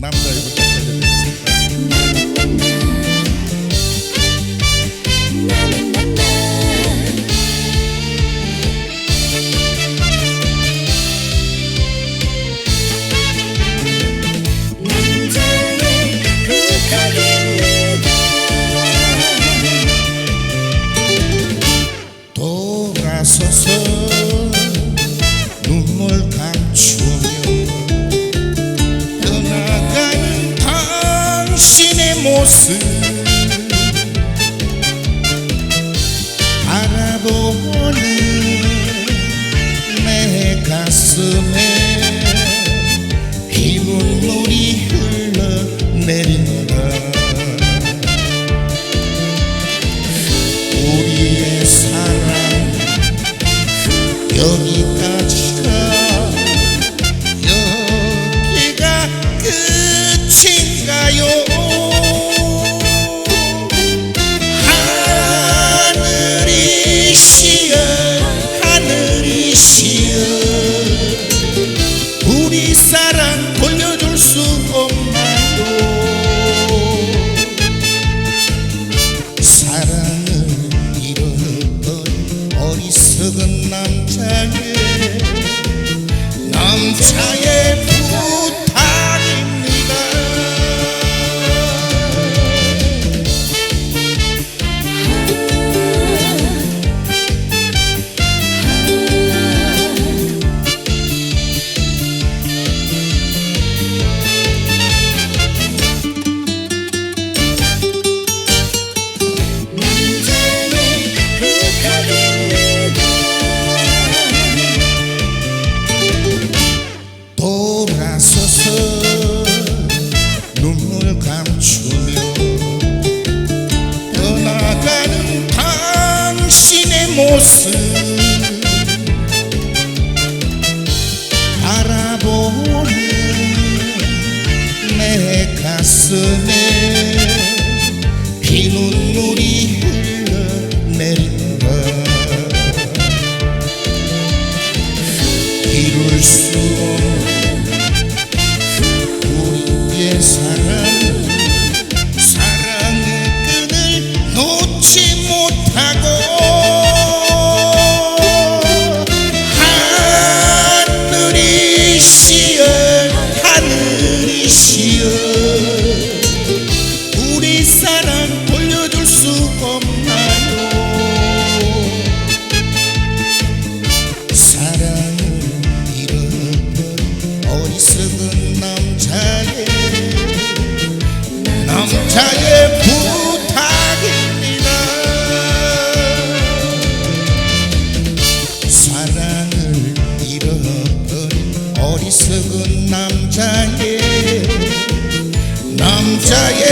남자의 부탁입니다 돌아서서 눈물 감추 모습. 바라보는 내 가슴에 피 눈물이 흘러내린다. 우리의 사랑 여기까지 어리석은 남자의 남자의 모습 바라보는 내 가슴에 피눈물이 흘러내린다 이룰 수 없는 우리의 사 어리석은 남자의 남자의